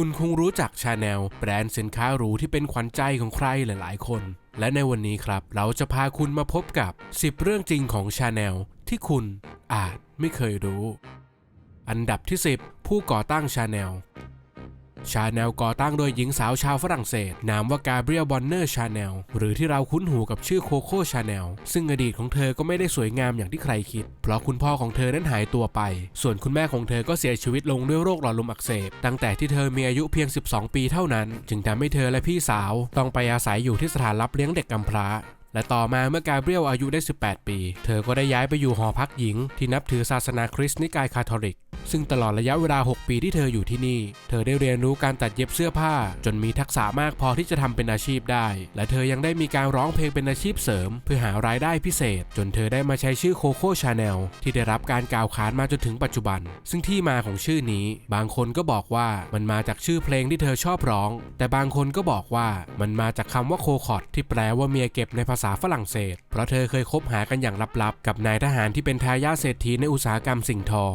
คุณคงรู้จักชาแนลแบรนด์สินค้าหรูที่เป็นขวัญใจของใครหลาย ๆ คน และในวันนี้ครับ เราจะพาคุณมาพบกับ 10 เรื่องจริงของชาแนลที่คุณอาจไม่เคยรู้ อันดับที่ 10 ผู้ก่อตั้งชาแนล ชาแนลก่อตั้งโดยหญิงสาวชาวฝรั่งเศส นามว่ากาเบรียลบอนเนอร์ชาแนลหรือที่เราคุ้นหูกับชื่อโคโค่ชาแนลซึ่งอดีตของเธอก็ไม่ได้สวยงามอย่างที่ใครคิด เพราะคุณพ่อของเธอนั้นหายตัวไป ส่วนคุณแม่ของเธอก็เสียชีวิตลงด้วยโรคหลอดลมอักเสบ ตั้งแต่ที่เธอมีอายุเพียง 12 ปีเท่านั้น จึงทำให้เธอและพี่สาว ต้องไปอาศัยอยู่ที่สถานรับเลี้ยงเด็กกำพร้าและต่อมาเมื่อกาเบรียลอายุได้ 18 ปี เธอก็ได้ย้ายไปอยู่หอพักหญิง ที่นับถือศาสนาคริสต์นิกายคาทอลิก ซึ่งตลอดระยะเวลา 6 ปีที่เธออยู่ที่นี่ เธอได้เรียนรู้การตัดเย็บเสื้อผ้า จนมีทักษะมากพอที่จะทำเป็นอาชีพได้ และเธอยังได้มีการร้องเพลงเป็นอาชีพเสริม เพื่อหารายได้พิเศษ จนเธอได้มาใช้ชื่อโคโค่ชาแนลที่ได้รับการกล่าวขานมาจนถึงปัจจุบัน ซึ่งที่มาของชื่อนี้ บางคนก็บอกว่ามันมาจากชื่อเพลงที่เธอชอบร้อง แต่บางคนก็บอกว่ามันมาจากคำว่าโคคอดที่แปลว่าเมียเก็บในภาษาฝรั่งเศส เพราะเธอเคยคบหากันอย่างลับๆ กับนายทหารที่เป็นทายาทเศรษฐีในอุตสาหกรรมสิ่งทอ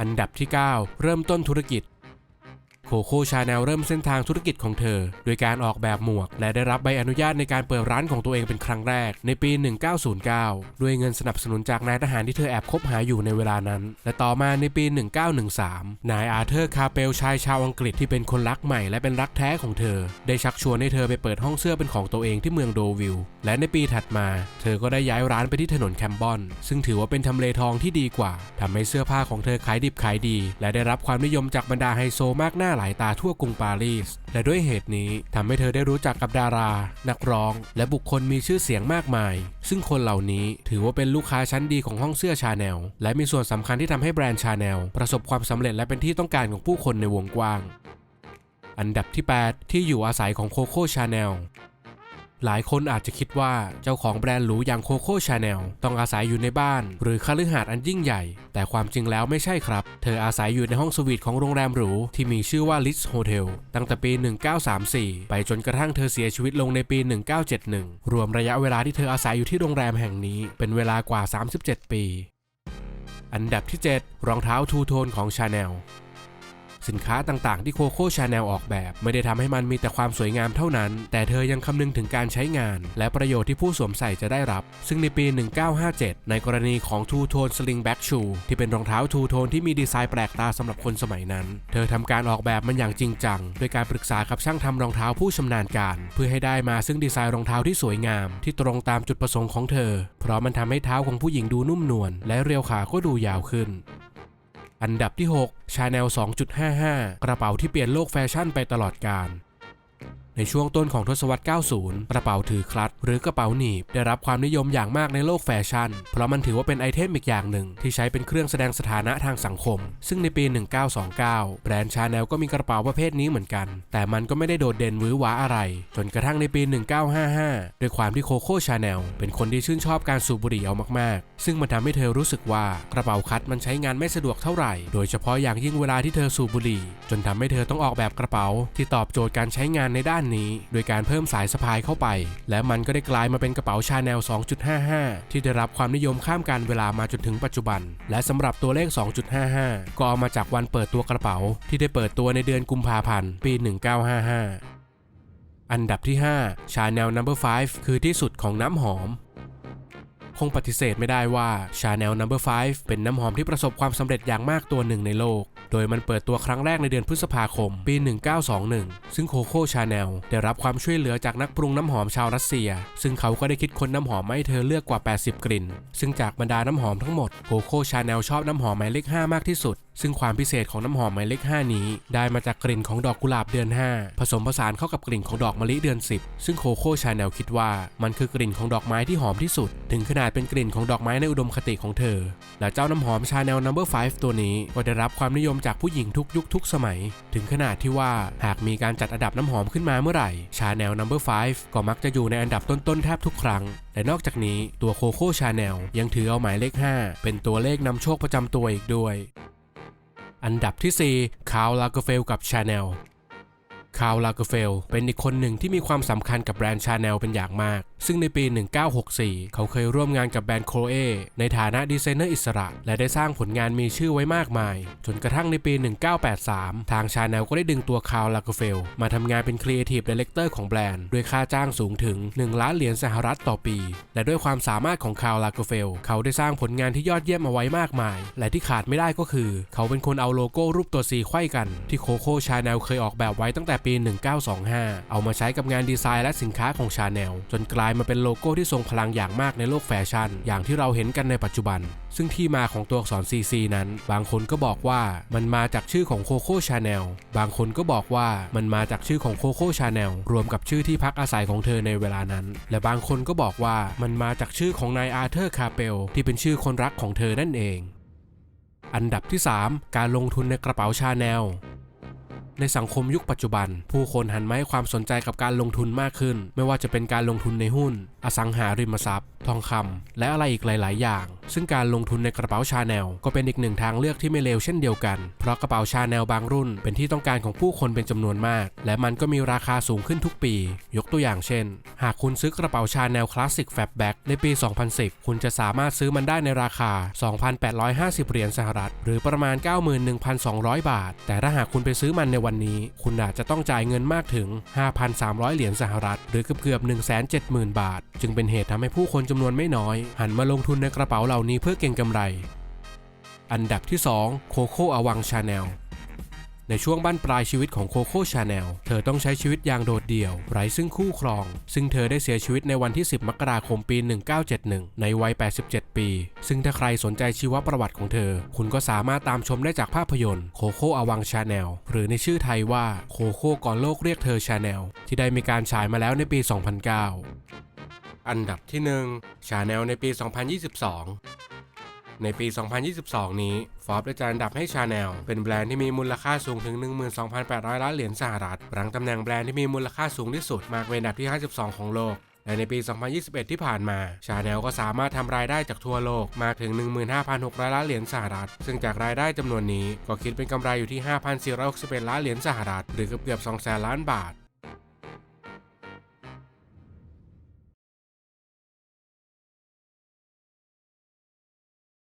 อันดับที่ 9 เริ่มต้นธุรกิจ โคโค่ชาแนลเริ่มเส้นทางธุรกิจของเธอ โดยการออกแบบหมวก และได้รับใบอนุญาตในการเปิดร้านของตัวเองเป็นครั้งแรกในปี 1909 ด้วยเงินสนับสนุนจากนายทหารที่เธอแอบคบหาอยู่ในเวลานั้น และต่อมาในปี 1913 นายอาเธอร์คาเปลชายชาวอังกฤษที่เป็นคนรักใหม่และเป็นรักแท้ของเธอ ได้ชักชวนให้เธอไปเปิดห้องเสื้อเป็นของตัวเองที่เมืองโดวิลและในปีถัดมา เธอก็ได้ย้ายร้านไปที่ถนนแคมบอน ซึ่งถือว่าเป็นทำเลทองที่ดีกว่าทำให้เสื้อผ้าของเธอขายดิบขายดี และได้รับความนิยมจากบรรดาไฮโซมากหน้าหลายตาทั่วกรุงปารีส และด้วยเหตุนี้ทำให้เธอได้รู้จักกับดารา นักร้อง และบุคคลมีชื่อเสียงมากมาย ซึ่งคนเหล่านี้ถือว่าเป็นลูกค้าชั้นดีของห้องเสื้อชาแนล และมีส่วนสำคัญที่ทำให้แบรนด์ชาแนลประสบความสำเร็จและเป็นที่ต้องการของผู้คนในวงกว้าง อันดับที่ 8 ที่อยู่อาศัยของโคโค่ชาแนล หลายคนอาจจะคิดว่าเจ้าของแบรนด์หรูอย่างโคโค่ชาแนลต้องอาศัยอยู่ในบ้าน หรือคฤหาสน์อันยิ่งใหญ่ แต่ความจริงแล้วไม่ใช่ครับ เธออาศัยอยู่ในห้องสวีทของโรงแรมหรู ที่มีชื่อว่า Ritz Hotel ตั้งแต่ปี 1934 ไปจนกระทั่งเธอเสียชีวิตลงในปี 1971 รวมระยะเวลาที่เธออาศัยอยู่ที่โรงแรมแห่งนี้ เป็นเวลากว่า 37 ปี อันดับที่ 7 รองเท้าทูโทนของชาแนล สินค้าต่างๆ ที่โคโค่ชาแนลออกแบบ ไม่ได้ทำให้มันมีแต่ความสวยงามเท่านั้น แต่เธอยังคำนึงถึงการใช้งาน และประโยชน์ที่ผู้สวมใส่จะได้รับ ซึ่งในปี 1957 ในกรณีของ Two Tone Sling Back Shoe ที่เป็นรองเท้า Two Tone ที่มีดีไซน์แปลกตาสำหรับคนสมัยนั้น เธอทำการออกแบบมันอย่างจริงจังโดยการปรึกษากับช่างทำรองเท้าผู้ชำนาญการ เพื่อให้ได้มาซึ่งดีไซน์รองเท้าที่สวยงาม ที่ตรงตามจุดประสงค์ของเธอ เพราะมันทำให้เท้าของผู้หญิงดูนุ่มนวลและเรียวขาก็ดูยาวขึ้น อันดับที่ 6 Chanel 2.55 กระเป๋าที่เปลี่ยนโลกแฟชั่นไปตลอดกาล ในช่วงต้นของทศวรรษ 90 กระเป๋าถือคลัตช์หรือกระเป๋าหนีบ ได้รับความนิยมอย่างมากในโลกแฟชั่น เพราะมันถือว่าเป็นไอเทมอีกอย่างหนึ่ง ที่ใช้เป็นเครื่องแสดงสถานะทางสังคม ซึ่งในปี 1929 แบรนด์ชาแนลก็มีกระเป๋าประเภทนี้เหมือนกัน แต่มันก็ไม่ได้โดดเด่นหวือหวาอะไร จนกระทั่งในปี 1955 ด้วยความที่โคโค่ชาแนลเป็นคนที่ชื่นชอบการสูบบุหรี่เอามากๆ ซึ่งมันทำให้เธอรู้สึกว่ากระเป๋าคัดมันใช้งานไม่สะดวกเท่าไหร่ โดยเฉพาะอย่างยิ่งเวลาที่เธอสูบบุหรี่ จนทำให้เธอต้องออกแบบกระเป๋า ที่ตอบโจทย์การใช้งานในด้านนี้ โดยการเพิ่มสายสะพายเข้าไป และมันก็ได้กลายมาเป็นกระเป๋าชาแนล 2.55 ที่ได้รับความนิยมข้ามการเวลามาจนถึงปัจจุบัน และสำหรับตัวเลข 2.55 ก็เอามาจากวันเปิดตัวกระเป๋า ที่ได้เปิดตัวในเดือนกุมภาพันธ์ปี 1955 อันดับที่5 Chanel No. 5 คือที่สุดของน้ำหอมคงปฏิเสธไม่ได้ว่า Chanel No. 5 เป็นน้ำหอมที่ประสบความสำเร็จอย่างมากตัวหนึ่งในโลก โดยมันเปิดตัวครั้งแรกในเดือนพฤษภาคม ปี 1921 ซึ่งโคโค่ชาแนลได้รับความช่วยเหลือจากนักปรุงน้ำหอมชาวรัสเซีย ซึ่งเขาก็ได้คิดค้นน้ำหอมมาให้เธอเลือกกว่า 80 กลิ่น ซึ่งจากบรรดาน้ำหอมทั้งหมดโคโค่ชาแนลชอบน้ำหอมหมายเลข 5 มากที่สุด ซึ่งความพิเศษของน้ำหอมหมายเลข 5 นี้ ได้มาจากกลิ่นของดอกกุหลาบเดือน 5 ผสมผสานเข้ากับกลิ่นของดอกมะลิเดือน 10 ซึ่งโคโค่ชาแนลคิดว่ามันคือกลิ่นของดอกไม้ที่หอมที่สุด ถึงขนาดเป็นกลิ่นของดอกไม้ในอุดมคติของเธอ และเจ้าน้ำหอมชาแนล No. 5ตัวนี้ก็ได้รับความนิยมจากผู้หญิงทุกยุคทุกสมัย ถึงขนาดที่ว่าหากมีการจัดอันดับน้ำหอมขึ้นมาเมื่อไหร่ชาแนล No. 5ก็มักจะอยู่ในอันดับต้นๆแทบทุกครั้ง และนอกจากนี้ตัวโคโค่ชาแนลยังถือเอาหมายเลข 5 เป็นตัวเลขนำโชคประจำตัวอีกด้วย อันดับที่4คาร์ลาเกเฟลกับชาแนลคาร์ลาเกเฟลเป็นอีกคนหนึ่งที่มีความสำคัญกับแบรนด์ชาแนลเป็นอย่างมากซึ่งในปี 1964 เขาเคยร่วมงานกับแบรนด์โคเอในฐานะดีไซเนอร์อิสระ และได้สร้างผลงานมีชื่อไว้มากมาย จนกระทั่งในปี 1983 ทางชาแนลก็ได้ดึงตัวคาร์ลลากเฟล มาทำงานเป็นครีเอทีฟดีเลกเตอร์ของแบรนด์ ด้วยค่าจ้างสูงถึง 1 ล้านเหรียญสหรัฐต่อปี และด้วยความสามารถของคาร์ลลากเฟล เขาได้สร้างผลงานที่ยอดเยี่ยมเอาไว้มากมาย และที่ขาดไม่ได้ก็คือ เขาเป็นคนเอาโลโก้รูปตัวซีไขว้กัน ที่โคโค่ชาแนลเคยออกแบบไว้ตั้งแต่ปี 1925 เอามาใช้กับงานดีไซน์และสินค้าของชาแนลจนกลายายมาเป็นโลโก้ที่ทรงพลังอย่างมากในโลกแฟชั่น อย่างที่เราเห็นกันในปัจจุบัน ซึ่งที่มาของตัวอักษร CC นั้น บางคนก็บอกว่ามันมาจากชื่อของโคโค่ชาแนลบางคนก็บอกว่ามันมาจากชื่อของโคโค่ชาแนลรวมกับชื่อที่พักอาศัยของเธอในเวลานั้น และบางคนก็บอกว่ามันมาจากชื่อของนายอาร์เธอร์คาเปลที่เป็นชื่อคนรักของเธอนั่นเอง อันดับที่ 3 การลงทุนในกระเป๋าชาแนล ในสังคมยุคปัจจุบัน ผู้คนหันมาให้ความสนใจกับการลงทุนมากขึ้น ไม่ว่าจะเป็นการลงทุนในหุ้น อสังหาริมทรัพย์ ทองคำและอะไรอีกหลาย ๆ อย่าง ซึ่งการลงทุนในกระเป๋าชาแนลก็เป็นอีกหนึ่งทางเลือกที่ไม่เลวเช่นเดียวกัน เพราะกระเป๋าชาแนลบางรุ่น เป็นที่ต้องการของผู้คนเป็นจำนวนมาก และมันก็มีราคาสูงขึ้นทุกปี ยกตัวอย่างเช่น หากคุณซื้อกระเป๋าชาแนลคลาสสิกแฟบแบ็กในปี 2010 คุณจะสามารถซื้อมันได้ในราคา 2,850 เหรียญสหรัฐ หรือประมาณ 91,200 บาท แต่ถ้าหากคุณไปซื้อมันในวันนี้ คุณอาจจะต้องจ่ายเงินมากถึง 5,300 เหรียญสหรัฐ หรือเกือบเกือบ170,000 บาท จึงเป็นเหตุทำให้ผู้คนจำนวนไม่น้อย หันมาลงทุนในกระเป๋าเหล่านี้เพื่อเก็งกำไร อันดับที่ 2 โคโค่อวังชาแนล ในช่วงบั้นปลายชีวิตของโคโค่ชาแนล เธอต้องใช้ชีวิตอย่างโดดเดี่ยว ไร้ซึ่งคู่ครอง ซึ่งเธอได้เสียชีวิตในวันที่ 10 มกราคมปี 1971 ในวัย 87 ปี ซึ่งถ้าใครสนใจชีวประวัติของเธอ คุณก็สามารถตามชมได้จากภาพยนตร์โคโค่อวังชาแนล หรือในชื่อไทยว่าโคโค่ก่อนโลกเรียกเธอชาแนล ที่ได้มีการฉายมาแล้วในปี 2009 อันดับที่1ชาแนลในปี 2022 ในปี 2022 นี้ฟอร์บได้จัดอันดับให้ชาแนลเป็นแบรนด์ที่มีมูลค่าสูงถึง 12,800 ล้านเหรียญสหรัฐรั้งตำแหน่งแบรนด์ที่มีมูลค่าสูงที่สุดมากเป็นอันดับที่ 52 ของโลกและในปี 2021 ที่ผ่านมาชาแนลก็สามารถทำรายได้จากทั่วโลกมากถึง 15,600 ล้านเหรียญสหรัฐ ซึ่งจากรายได้จำนวนนี้ก็คิดเป็นกำไรอยู่ที่ 5,461 ล้านเหรียญสหรัฐ หรือเกือบๆ200,000 ล้านบาท